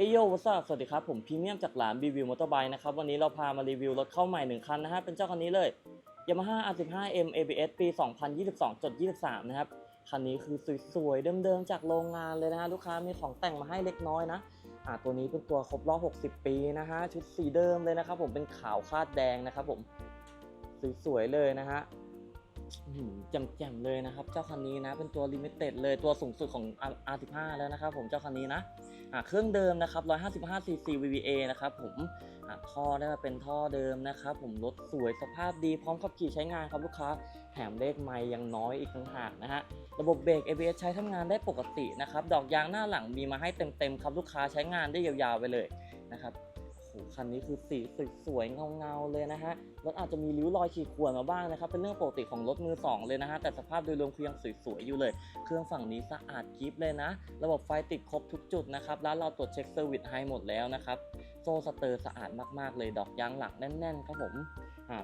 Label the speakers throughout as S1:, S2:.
S1: เอโยวัสสวัสดีครับ ผมพรีเมียมจากร้านบีวิวมอเตอร์ไบค์นะครับ วันนี้เราพามารีวิวรถเข้าใหม่หนึ่งคันนะฮะ เป็นเจ้าคันนี้เลย Yamaha R15M ABS ปี 2022.23 นะครับ คันนี้คือสวยๆ เดิมๆ จากโรงงานเลยนะฮะ ลูกค้ามีของแต่งมาให้เล็กน้อยนะอ่าตัวนี้เป็นตัวครบรอบ 60 ปีนะฮะ ชุดสีเดิมเลยนะครับผมเป็นขาวคาดแดงนะครับผมสวยๆเลยนะฮะ จ่มๆเลยนะครับ เจ้าคันนี้นะ เป็นตัวลิมิเต็ดเลยตัวสูงสุดของ R15 แล้วนะครับ ผมเจ้าคันนี้นะเครื่องเดิมนะครับ 155 cc VVA นะครับผมท่อได้มาเป็นท่อเดิมนะครับ ผมรถสวยสภาพดีพร้อมขับขี่ใช้งานครับลูกค้าแถมเลขไม่ยังน้อยอีกต่างหากนะฮะระบบเบรก ABS ใช้ทำงานได้ปกตินะครับ ดอกยางหน้าหลังมีมาให้เต็มๆครับลูกค้าใช้งานได้ยาวๆไปเลยนะครับ คันนี้คือสีสวยๆเงาๆเลยนะฮะรถอาจจะมีริ้วรอยขีดข่วนมาบ้างนะครับ เป็นเรื่องปกติของรถมือสองเลยนะฮะ แต่สภาพโดยรวมคือยังสวยๆอยู่เลย เครื่องฝั่งนี้สะอาดกริฟเลยนะ ระบบไฟติดครบทุกจุดนะครับ ร้านเราตรวจเช็คเซอร์วิสให้หมดแล้วนะครับ โซ่สเตอร์สะอาดมากๆเลยดอกยางหลังแน่นๆครับผม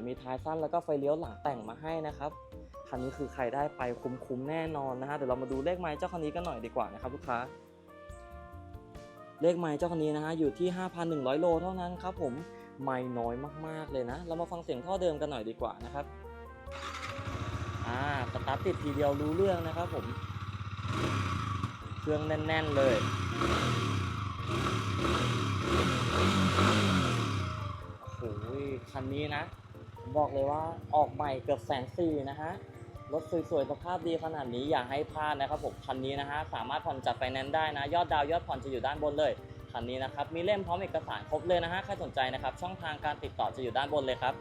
S1: มีท้ายสั้นแล้วก็ไฟเลี้ยวหลังแต่งมาให้นะครับคันนี้คือใครได้ไปคุ้มๆแน่นอนนะฮะเดี๋ยวเรามาดูเลขไม้เจ้าคันนี้กันหน่อยดีกว่านะครับลูกค้า เลขไม้เจ้าคันนี้นะฮะอยู่ที่ 5,100 โลเท่านั้นครับผมไม่น้อยมากๆเลยนะ เรามาฟังเสียงท่อเดิมกันหน่อยดีกว่านะครับอ่าสตาร์ทติดทีเดียวรู้เรื่องนะครับผมเครื่องแน่น ๆ เลยโอ้โหคันนี้นะ บอกเลยว่าออกใหม่เกือบแสนสี่นะฮะ รถสวยๆสภาพดีขนาดนี้อย่าให้พลาดนะครับผมคันนี้นะฮะสามารถผ่อนจัดไฟแนนซ์ได้นะ ยอดดาวยอดผ่อนจะอยู่ด้านบนเลยคันนี้นะครับมีเล่มพร้อมเอกสารครบเลยนะฮะใครสนใจนะครับช่องทางการติดต่อจะอยู่ด้านบนเลยครับ